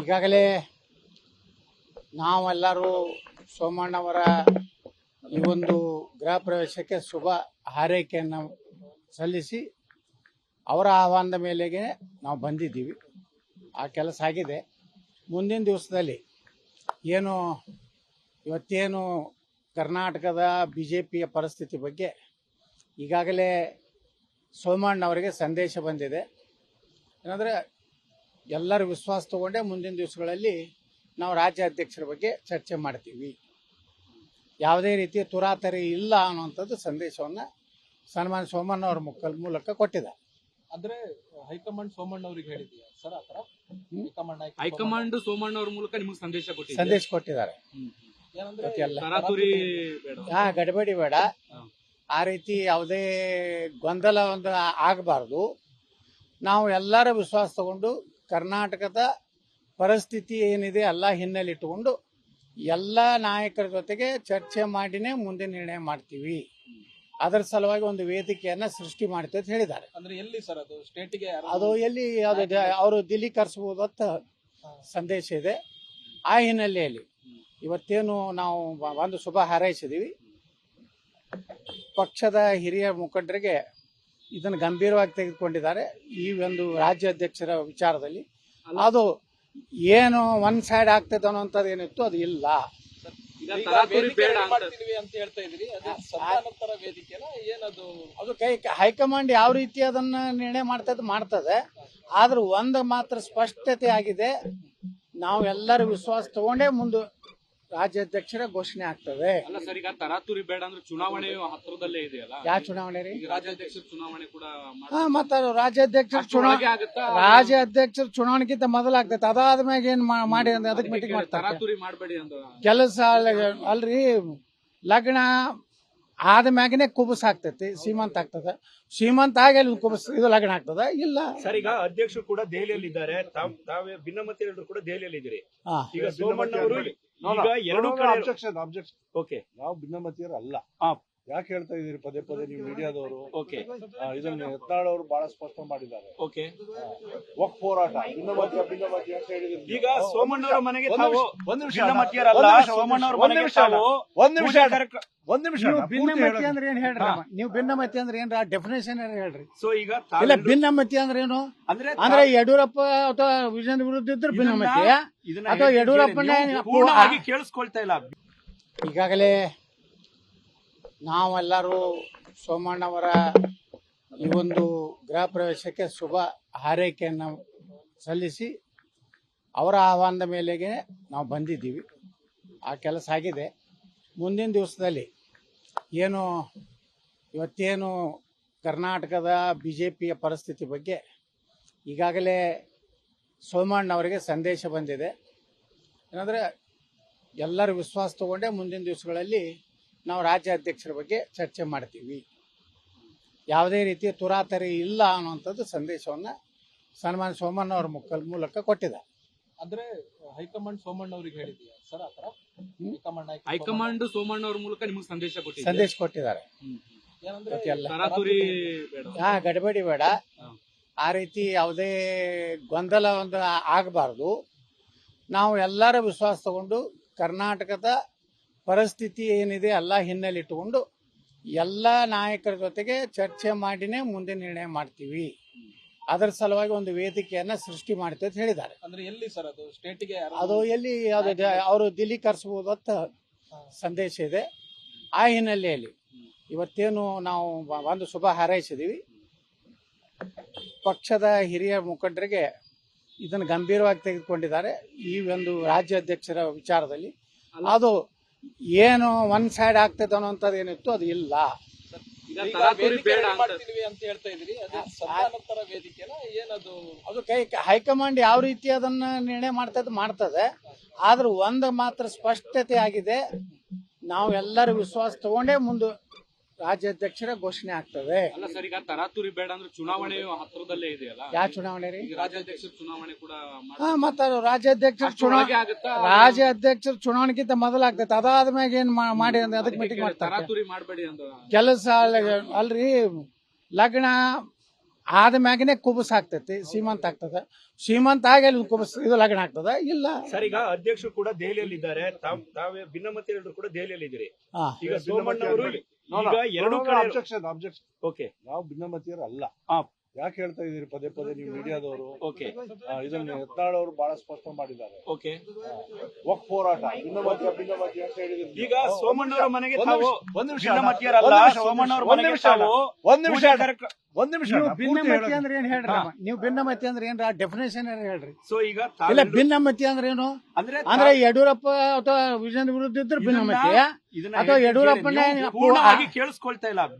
ಈಗಾಗಲೇ ನಾವೆಲ್ಲರೂ ಸೋಮಣ್ಣವರ ಈ ಒಂದು ಗೃಹ ಪ್ರವೇಶಕ್ಕೆ ಶುಭ ಹಾರೈಕೆಯನ್ನು ಸಲ್ಲಿಸಿ ಅವರ ಆಹ್ವಾನದ ಮೇಲೆಗೆ ನಾವು ಬಂದಿದ್ದೀವಿ. ಆ ಕೆಲಸ ಆಗಿದೆ. ಮುಂದಿನ ದಿವಸದಲ್ಲಿ ಏನು ಇವತ್ತೇನು ಕರ್ನಾಟಕದ ಬಿ ಜೆ ಪಿಯ ಪರಿಸ್ಥಿತಿ ಬಗ್ಗೆ ಈಗಾಗಲೇ ಸೋಮಣ್ಣವರಿಗೆ ಸಂದೇಶ ಬಂದಿದೆ. ಏನಂದರೆ ಎಲ್ಲರ ವಿಶ್ವಾಸ ತಗೊಂಡೇ ಮುಂದಿನ ದಿವಸಗಳಲ್ಲಿ ನಾವು ರಾಜ್ಯ ಅಧ್ಯಕ್ಷರ ಬಗ್ಗೆ ಚರ್ಚೆ ಮಾಡ್ತೀವಿ. ಯಾವುದೇ ರೀತಿಯ ತುರಾತರಿ ಇಲ್ಲ ಅನ್ನುವಂಥದ್ದು ಸಂದೇಶವನ್ನು ಸನ್ಮಾನ್ ಸೋಮಣ್ಣ ಅವ್ರ ಮುಖ ಮೂಲಕ ಕೊಟ್ಟಿದ್ದಾರೆ. ಅಂದ್ರೆ ಹೈಕಮಾಂಡ್ ಸೋಮಣ್ಣ ಅವ್ರಿಗೆ ಹೇಳಿದ್ಯಾ ಸರ್ ಆತರ ಹೈಕಮಾಂಡ್ ಸೋಮಣ್ಣ ಅವ್ರ ಮೂಲಕ ನಿಮಗೆ ಸಂದೇಶ ಕೊಟ್ಟಿದೆ ಸಂದೇಶ ಕೊಟ್ಟಿದ್ದಾರೆ. ಏನಂದ್ರೆ ಇವತ್ತೆಲ್ಲ ಬೇಡ. ಹಾ ಗಡಬಡಿ ಬೇಡ. ಆ ರೀತಿ ಯಾವುದೇ ಗೊಂದಲ ಒಂದು ಆಗಬಾರ್ದು. ನಾವು ಎಲ್ಲರ ವಿಶ್ವಾಸ ತಗೊಂಡು ಕರ್ನಾಟಕದ ಪರಿಸ್ಥಿತಿ ಏನಿದೆ ಎಲ್ಲ ಹಿನ್ನೆಲೆ ಇಟ್ಟುಕೊಂಡು ಎಲ್ಲ ನಾಯಕರ ಜೊತೆಗೆ ಚರ್ಚೆ ಮಾಡಿನೇ ಮುಂದೆ ನಿರ್ಣಯ ಮಾಡ್ತೀವಿ. ಅದರ ಸಲುವಾಗಿ ಒಂದು ವೇದಿಕೆಯನ್ನ ಸೃಷ್ಟಿ ಮಾಡ್ತೀವಿ ಅಂತ ಹೇಳಿದ್ದಾರೆ. ಅಂದ್ರೆ ಎಲ್ಲಿ ಸರ್ ಅದು? ಸ್ಟೇಟಿಗೆ ಅದು ಎಲ್ಲಿ ಅದು ಅವರು ದಿಲ್ಲಿ ಕರೆಸಬಹುದು ಅಂತ ಸಂದೇಶ ಇದೆ. ಆ ಹಿನ್ನೆಲೆಯಲ್ಲಿ ಇವತ್ತೇನು ನಾವು ಒಂದು ಶುಭ ಹಾರೈಸಿದೀವಿ. ಪಕ್ಷದ ಹಿರಿಯ ಮುಖಂಡರಿಗೆ ಇದನ್ನು ಗಂಭೀರವಾಗಿ ತೆಗೆದುಕೊಂಡಿದ್ದಾರೆ. ಈ ಒಂದು ರಾಜ್ಯಾಧ್ಯಕ್ಷರ ವಿಚಾರದಲ್ಲಿ ಅದು ಏನು ಒನ್ ಸೈಡ್ ಆಗ್ತದೆ ಅನ್ನೋಂಥದ್ದು ಏನಿತ್ತು ಅದು ಇಲ್ಲ. ಅದು ಕೈ ಹೈಕಮಾಂಡ್ ಯಾವ ರೀತಿ ಅದನ್ನ ನಿರ್ಣಯ ಮಾಡ್ತದೆ ಮಾಡ್ತದೆ. ಆದ್ರೆ ಒಂದು ಮಾತ್ರ ಸ್ಪಷ್ಟತೆ ಆಗಿದೆ. ನಾವು ಎಲ್ಲರೂ ವಿಶ್ವಾಸ ತಗೊಂಡೇ ಮುಂದೆ ರಾಜ್ಯಾಧ್ಯಕ್ಷರ ಘೋಷಣೆ ಆಗ್ತದೆ. ಅಲ್ಲ ಸರ್ ಈಗ ತರಾತುರಿ ಬೇಡ ಅಂದ್ರೆ ಚುನಾವಣೆ ಹತ್ರದಲ್ಲೇ ಇದೆಯಲ್ಲ? ಯಾವ ಚುನಾವಣೆ ರೀ? ಈಗ ರಾಜ್ಯಾಧ್ಯಕ್ಷರ ಚುನಾವಣೆ ಕೂಡ ಹಾ ಮತ್ತ ರಾಜ್ಯಾಧ್ಯಕ್ಷರ ಚುನಾವಣೆ ಆಗುತ್ತಾ? ರಾಜ್ಯಾಧ್ಯಕ್ಷರ ಚುನಾವಣೆಗಿಂತ ಮೊದಲ ಆಗ್ತೈತೆ ಅದಾದ್ಮ್ಯಾಗ ಏನ್ ಮಾ- ಮಾಡಿ ಅಂದ್ರೆ ಅದಕ್ಕೆ ಮೀಟಿಂಗ್ ಮಾಡ್ತಾರೆ. ತರಾತುರಿ ಮಾಡಬೇಡಿ ಅಂತ ಕೆಲಸ ಅಲ್ಲ- ಅಲ್ರಿ ಲಗ್ನ ಆದ ಮ್ಯಾಗನೆ ಕುಬಸ್ ಆಗ್ತೈತಿ. ಸೀಮಂತ ಆಗ್ತದ. ಸೀಮಂತ ಆಗಿ ಅಲ್ಲಿ ಕುಬಸ್ ಇದು ಲಗ್ನ ಆಗ್ತದ? ಇಲ್ಲ. ಸರ್ ಈಗ ಅಧ್ಯಕ್ಷರು ಕೂಡ ದೆಹಲಿಯಲ್ಲಿ ಇದ್ದಾರೆ ತಾವ್ ತಾವೇ ಭಿನ್ನಮತೀಯರು ಕೂಡ ದೆಹಲಿಯಲ್ಲಿ ಇದ್ದೀರಿ ಹಾ. ಈಗ ಸೋಮಣ್ಣ ಅವರು ಈಗ ಎರಡು ಕಡೆ ಅಬ್ಜೆಕ್ಷನ್ ಅಬ್ಜೆಕ್ಷನ್ ಓಕೆ ನಾವು ಭಿನ್ನಮತೀಯರು ಅಲ್ಲ ಹಾ. ಯಾಕೆ ಹೇಳ್ತಾ ಇದೀರಿ ಪದೇ ಪದೇ ನೀವು ಮೀಡಿಯಾದವರು? ಓಕೆ ಇದನ್ನ ಯತ್ನಾಳ್ ಅವರು ಬಹಳ ಸ್ಪಷ್ಟ ಮಾಡಿದ್ದಾರೆ. ಓಕೆ ಹೋರಾಟ ಭಿನ್ನಮತೀಯ ಭಿನ್ನಮತೀಯ ಅಂತ ಹೇಳಿದ್ರು. ಈಗ ಸೋಮಣ್ಣವರ ಮನೆಗೆ ಒಂದು ತಾವು ನಿಮಿಷ, ಒಂದ್ ನಿಮಿಷ ಅಣ್ಣ. ಭಿನ್ನಮತೀಯರಲ್ಲ ಒಂದ್ ನಿಮಿಷ, ಸೋಮಣ್ಣ ಅವರ ಒಂದ್ ಮನೆಗೆ. ತಾವು ಒಂದ್ ನಿಮಿಷ. ಒಂದ್ ನಿಮಿಷ ಭಿನ್ನಮತಿ ಅಂದ್ರೆ ಏನ್ ಹೇಳ್ರಿ? ನೀವು ಭಿನ್ನಮತಿ ಅಂದ್ರೆ ಏನ್ರ ಡೆಫಿನೇಷನ್ ಏನ್ ಹೇಳ್ರಿ? ಸೊ ಈಗ ಇಲ್ಲ ಭಿನ್ನಮತಿ ಅಂದ್ರೆ ಏನು? ಅಂದ್ರೆ ಅಂದ್ರೆ ಯಡಿಯೂರಪ್ಪ ಅಥವಾ ವಿಜಯನ್ ವಿರುದ್ಧ ಇದ್ರೆ ಭಿನ್ನಮತಿ. ಇದನ್ನ ಅಥವಾ ಯಡಿಯೂರಪ್ಪನೇ ಕೇಳಿಸ್ಕೊಳ್ತಾ ಇಲ್ಲ. ಈಗಾಗಲೇ ನಾವೆಲ್ಲರೂ ಸೋಮಣ್ಣವರ ಈ ಒಂದು ಗೃಹ ಪ್ರವೇಶಕ್ಕೆ ಶುಭ ಹಾರೈಕೆಯನ್ನು ಸಲ್ಲಿಸಿ ಅವರ ಆಹ್ವಾನದ ಮೇಲೆಗೆ ನಾವು ಬಂದಿದ್ದೀವಿ. ಆ ಕೆಲಸ ಆಗಿದೆ. ಮುಂದಿನ ದಿವಸದಲ್ಲಿ ಏನು ಇವತ್ತೇನು ಕರ್ನಾಟಕದ ಬಿ ಜೆ ಪಿಯ ಪರಿಸ್ಥಿತಿ ಬಗ್ಗೆ ಈಗಾಗಲೇ ಸೋಮಣ್ಣವರಿಗೆ ಸಂದೇಶ ಬಂದಿದೆ. ಏನಂದರೆ ಎಲ್ಲರ ವಿಶ್ವಾಸ ತಗೊಂಡೇ ಮುಂದಿನ ದಿವಸಗಳಲ್ಲಿ ನಾವು ರಾಜ್ಯಾಧ್ಯಕ್ಷರ ಬಗ್ಗೆ ಚರ್ಚೆ ಮಾಡ್ತೀವಿ. ಯಾವುದೇ ರೀತಿಯ ತುರಾತರಿ ಇಲ್ಲ ಅನ್ನುವಂಥದ್ದು ಸಂದೇಶವನ್ನು ಸನ್ಮಾನ್ ಸೋಮಣ್ಣ ಅವ್ರ ಮುಖ ಮೂಲಕ ಕೊಟ್ಟಿದ್ದಾರೆ. ಅಂದ್ರೆ ಹೈಕಮಾಂಡ್ ಸೋಮಣ್ಣ ಅವ್ರಿಗೆ ಹೇಳಿದ್ಯಾ ಸರ್ ಆತರ ಹೈಕಮಾಂಡ್ ಸೋಮಣ್ಣ ಅವ್ರ ಮೂಲಕ ನಿಮಗೆ ಸಂದೇಶ ಕೊಟ್ಟಿದೆ ಸಂದೇಶ ಕೊಟ್ಟಿದ್ದಾರೆ. ಏನಂದ್ರೆ ಇವತ್ತೆಲ್ಲ ಬೇಡ. ಹಾ ಗಡಬಡಿ ಬೇಡ. ಆ ರೀತಿ ಯಾವುದೇ ಗೊಂದಲ ಒಂದು ಆಗಬಾರ್ದು. ನಾವು ಎಲ್ಲರ ವಿಶ್ವಾಸ ತಗೊಂಡು ಕರ್ನಾಟಕದ ಪರಿಸ್ಥಿತಿ ಏನಿದೆ ಎಲ್ಲ ಹಿನ್ನೆಲೆ ಇಟ್ಟುಕೊಂಡು ಎಲ್ಲ ನಾಯಕರ ಜೊತೆಗೆ ಚರ್ಚೆ ಮಾಡಿನೇ ಮುಂದೆ ನಿರ್ಣಯ ಮಾಡ್ತೀವಿ. ಅದರ ಸಲುವಾಗಿ ಒಂದು ವೇದಿಕೆಯನ್ನ ಸೃಷ್ಟಿ ಮಾಡ್ತೀವಿ ಅಂತ ಹೇಳಿದ್ದಾರೆ. ಅಂದ್ರೆ ಎಲ್ಲಿ ಸರ್ ಅದು? ಸ್ಟೇಟಿಗೆ ಅದು ಎಲ್ಲಿ ಅದು ಅವರು ದಿಲ್ಲಿ ಕರೆಸಬಹುದು ಅಂತ ಸಂದೇಶ ಇದೆ. ಆ ಹಿನ್ನೆಲೆಯಲ್ಲಿ ಇವತ್ತೇನು ನಾವು ಒಂದು ಶುಭ ಹಾರೈಸಿದೀವಿ. ಪಕ್ಷದ ಹಿರಿಯ ಮುಖಂಡರಿಗೆ ಇದನ್ನು ಗಂಭೀರವಾಗಿ ತೆಗೆದುಕೊಂಡಿದ್ದಾರೆ. ಈ ಒಂದು ರಾಜ್ಯಾಧ್ಯಕ್ಷರ ವಿಚಾರದಲ್ಲಿ ಅದು ಏನು ಒನ್ ಸೈಡ್ ಆಗ್ತದೆ ಅನ್ನೋಂಥದ್ದು ಏನಿತ್ತು ಅದು ಇಲ್ಲ. ಅದು ಕೈ ಹೈಕಮಾಂಡ್ ಯಾವ ರೀತಿ ಅದನ್ನ ನಿರ್ಣಯ ಮಾಡ್ತದೆ ಮಾಡ್ತದೆ. ಆದ್ರೆ ಒಂದು ಮಾತ್ರ ಸ್ಪಷ್ಟತೆ ಆಗಿದೆ. ನಾವು ಎಲ್ಲರೂ ವಿಶ್ವಾಸ ತಗೊಂಡೇ ಮುಂದೆ ರಾಜ್ಯಾಧ್ಯಕ್ಷರ ಘೋಷಣೆ ಆಗ್ತದೆ. ಅಲ್ಲ ಸರ್ ಈಗ ತರಾತುರಿ ಬೇಡ ಅಂದ್ರೆ ಚುನಾವಣೆ ಹತ್ರದಲ್ಲೇ ಇದೆಯಲ್ಲ? ಯಾವ ಚುನಾವಣೆ ರೀ? ಈಗ ರಾಜ್ಯಾಧ್ಯಕ್ಷರ ಚುನಾವಣೆ ಕೂಡ ಮಾಡ್- ಹಾ ಮತ್ತ ರಾಜ್ಯಾಧ್ಯಕ್ಷರ ಅಷ್ಟ್ರೊಳಗೆ ಚುನಾವಣೆ ಆಗುತ್ತಾ? ರಾಜ್ಯಾಧ್ಯಕ್ಷರ ಚುನಾವಣೆಗಿಂತ ಮೊದಲಾಗ್ತೈತೆ. ಅದಾದ ಮ್ಯಾಗ ಏನ್ ಮಾ- ಮಾಡಿ ಅಂದ್ರೆ ಅದಕ್ಕೆ ಮೀಟಿಂಗ್ ಮಾಡ್ತಾರೆ. ತರಾತುರಿ ಮಾಡಬೇಡಿ ಅಂತ. ಕೆಲಸ ಅಲ್ಲ- ಅಲ್ರಿ ಲಗ್ನ ಆದ ಮ್ಯಾಗನೆ ಕುಬಸ್ ಆಗ್ತೈತಿ. ಸೀಮಂತ ಆಗ್ತದ. ಸೀಮಂತ ಆಗಿ ಅಲ್ಲಿ ಕುಬಸ್ ಇದು ಲಗ್ನ ಆಗ್ತದ? ಇಲ್ಲ. ಸರ್ ಈಗ ಅಧ್ಯಕ್ಷರು ಕೂಡ ದೆಹಲಿಯಲ್ಲಿ ಇದ್ದಾರೆ ತಾವ್ ತಾವೇ ಭಿನ್ನಮತೀಯರು ಕೂಡ ದೆಹಲಿಯಲ್ಲಿ ಇದ್ದೀರಿ ಹಾ. ಈಗ ಸೋಮಣ್ಣ ಅವರು ಈಗ ಎರಡು ಕಡೆ ಅಬ್ಜೆಕ್ಷನ್ ಅಬ್ಜೆಕ್ಷನ್ ಓಕೆ ನಾವು ಭಿನ್ನಮತೀಯರು ಅಲ್ಲ ಹಾ. ಯಾಕೆ ಹೇಳ್ತಾ ಇದೀರಿ ಪದೇ ಪದೇ ನೀವು ಮೀಡಿಯಾದವರು? ಓಕೆ ಇದನ್ನ ಹೆತ್ನಾಳ್ ಅವರು ಬಹಳ ಸ್ಪಷ್ಟ ಮಾಡಿದ್ದಾರೆ. ಓಕೆ ವಕ್ ಹೋರಾಟ ಭಿನ್ನಮತೀಯ ಭಿನ್ನಮತೀಯ ಅಂತ ಹೇಳಿದ್ರು. ಈಗ ಸೋಮಣ್ಣವರ ಮನೆಗೆ ಒಂದ್ ತಾವು ನಿಮಿಷ, ಒಂದ್ ನಿಮಿಷ ಭಿನ್ನಮತೀಯರಲ್ಲ ಒಂದ್ ನಿಮಿಷ, ಸೋಮಣ್ಣವರ ಒಂದ್ ಮನೆಗೆ. ತಾವು ಒಂದ್ ನಿಮಿಷ. ಒಂದ್ ನಿಮಿಷ ಭಿನ್ನಮತಿ ಅಂದ್ರೆ ಏನ್ ಹೇಳ್ರಿ ನೀವು ಭಿನ್ನಮತಿ ಅಂದ್ರೆ ಏನ್ರ ಡೆಫಿನೇಷನ್ ಏನ್ ಹೇಳ್ರಿ? ಸೊ ಈಗ ಇಲ್ಲ ಭಿನ್ನಮತಿ ಅಂದ್ರೆ ಏನು? ಅಂದ್ರೆ ಅಂದ್ರೆ ಯಡಿಯೂರಪ್ಪ ಅಥವಾ ವಿಜಯನ್ ವಿರುದ್ಧ ಇದ್ರೆ ಭಿನ್ನಮತಿ ಇದನ್ನ ಅಥವಾ ಯಡಿಯೂರಪ್ಪನೇ ಪೂರ್ಣವಾಗಿ ಕೇಳಿಸ್ಕೊಳ್ತಾ ಇಲ್ಲ.